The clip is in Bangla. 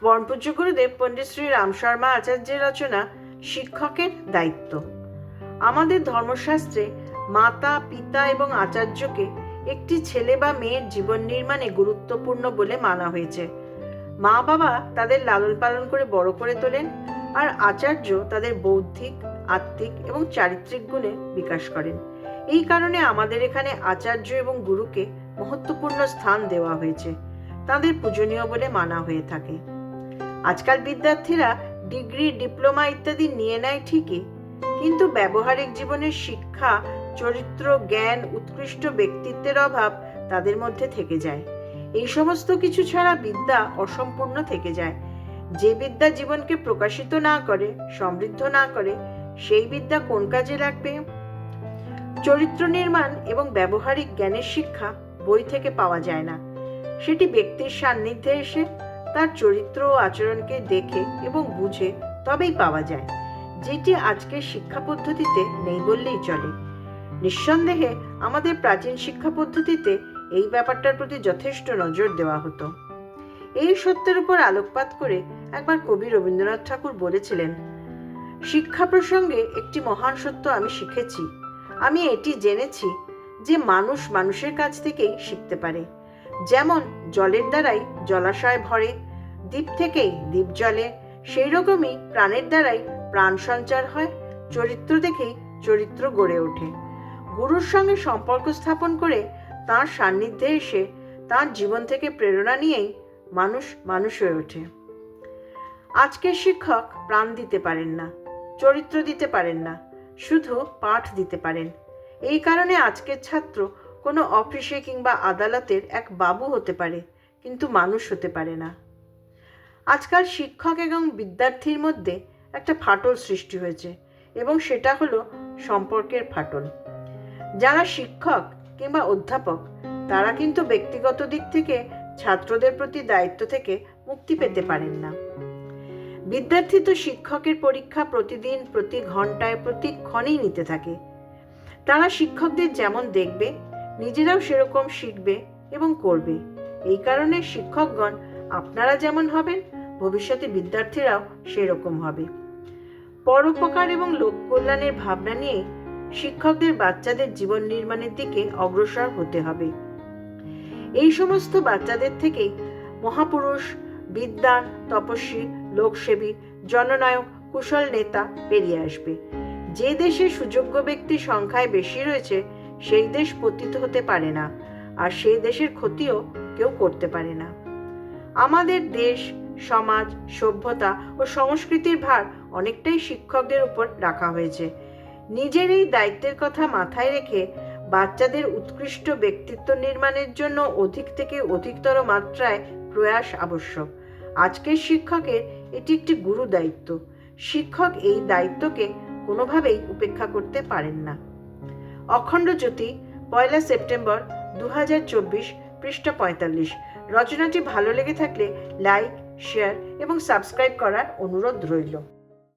পরমপূজ্য গুরুদেব পণ্ডিত শ্রী রাম শর্মা আচার্যের রচনা শিক্ষকের দায়িত্ব। আমাদের ধর্মশাস্ত্রে মাতা, পিতা এবং আচার্যকে একটি ছেলে বা মেয়ের জীবন নির্মাণে গুরুত্বপূর্ণ বলে মানা হয়েছে। মা বাবা তাদের লালন পালন করে বড় করে তোলেন আর আচার্য তাদের বৌদ্ধিক, আত্মিক এবং চারিত্রিক গুণে বিকাশ করেন। এই কারণে আমাদের এখানে আচার্য এবং গুরুকে মহত্বপূর্ণ স্থান দেওয়া হয়েছে। তাদের পূজনীয় বলে মানা হয়ে থাকে। আজকাল বিদ্যার্থীরা ডিগ্রি, ডিপ্লোমা ইত্যাদি নিয়ে নেয় ঠিকই, কিন্তু ব্যবহারিক জীবনের শিক্ষা, চরিত্র, জ্ঞান, উৎকৃষ্ট ব্যক্তিত্বের অভাব তাদের মধ্যে থেকে যায়। এই সমস্ত কিছু ছাড়া বিদ্যা অসম্পূর্ণ থেকে যায়। যে বিদ্যা জীবনকে প্রকাশিত না করে, সমৃদ্ধ না করে, সেই বিদ্যা কোন কাজে লাগবে? চরিত্র নির্মাণ এবং ব্যবহারিক জ্ঞানের শিক্ষা বই থেকে পাওয়া যায় না। সেটি ব্যক্তির সান্নিধ্যে এসে তার চরিত্র ও আচরণকে দেখে এবং বুঝে তবেই পাওয়া যায়। যেটি আজকের শিক্ষা পদ্ধতিতে নেই বললেই চলে। নিঃসন্দেহে আমাদের প্রাচীন শিক্ষা পদ্ধতিতে এই ব্যাপারটার প্রতি যথেষ্ট নজর দেওয়া হতো। এই সত্যের উপর আলোকপাত করে একবার কবি রবীন্দ্রনাথ ঠাকুর বলেছিলেন, শিক্ষা প্রসঙ্গে একটি মহান সত্য আমি শিখেছি। আমি এটি জেনেছি যে মানুষ মানুষের কাছ থেকেই শিখতে পারে। যেমন জলের দ্বারাই জলাশয় ভরে, দ্বীপ থেকেই দ্বীপ জলে সেই রকমই প্রাণের দ্বারাই প্রাণ সঞ্চার হয়, চরিত্র দেখেই চরিত্র গড়ে ওঠে। গুরুর সঙ্গে সম্পর্ক স্থাপন করে তার সান্নিধ্যে এসে তার জীবন থেকে প্রেরণা নিয়েই মানুষ মানুষ হয়ে ওঠে। আজকের শিক্ষক প্রাণ দিতে পারেন না, চরিত্র দিতে পারেন না, শুধু পাঠ দিতে পারেন। এই কারণে আজকের ছাত্র কোনো অফিসে কিংবা আদালতের এক বাবু হতে পারে, কিন্তু মানুষ হতে পারে না। আজকাল শিক্ষক এবং বিদ্যার্থীর মধ্যে একটা ফাটল সৃষ্টি হয়েছে এবং সেটা হলো সম্পর্কের ফাটল। যারা শিক্ষক কিংবা অধ্যাপক, তারা কিন্তু ব্যক্তিগত দিক থেকে ছাত্রদের প্রতি দায়িত্ব থেকে মুক্তি পেতে পারেন না। বিদ্যার্থী তো শিক্ষকের পরীক্ষা প্রতিদিন, প্রতি ঘন্টায় প্রতি ক্ষণেই নিতে থাকে। তারা শিক্ষকদের যেমন দেখবে নিজেরাও সেরকম শিখবে এবং করবে। এই কারণে শিক্ষকগণ আপনারা যেমন হবেন, ভবিষ্যতে বিদ্যার্থীরাও সেরকম হবে। পরোপকার এবং লোক কল্যাণের ভাবনা নিয়ে শিক্ষকদের বাচ্চাদের জীবন নির্মাণের দিকে অগ্রসর হতে হবে। এই সমস্ত বাচ্চাদের থেকেই মহাপুরুষ বিদ্যান তপস্বী, লোকসেবী, জননায়ক, কুশল নেতা বেরিয়ে আসবে। যে দেশে সুযোগ্য ব্যক্তির সংখ্যায় বেশি রয়েছে সেই দেশ পতিত হতে পারে না, আর সেই দেশের ক্ষতিও কেউ করতে পারে না। আমাদের দেশ, সমাজ, সভ্যতা ও সংস্কৃতির ভার অনেকটাই শিক্ষকদের উপর রাখা হয়েছে। নিজের এই দায়িত্বের কথা মাথায় রেখে বাচ্চাদের উৎকৃষ্ট ব্যক্তিত্ব নির্মাণের জন্য অধিক থেকে অধিকতর মাত্রায় প্রয়াস আবশ্যক। আজকের শিক্ষকের এটি একটি গুরু দায়িত্ব। শিক্ষক এই দায়িত্বকে কোনোভাবেই উপেক্ষা করতে পারেন না। অখণ্ড জ্যোতি, পয়লা সেপ্টেম্বর দু পৃষ্ঠা পঁয়তাল্লিশ। রচনাটি ভালো লেগে থাকলে লাইক, শেয়ার এবং সাবস্ক্রাইব করার অনুরোধ রইল।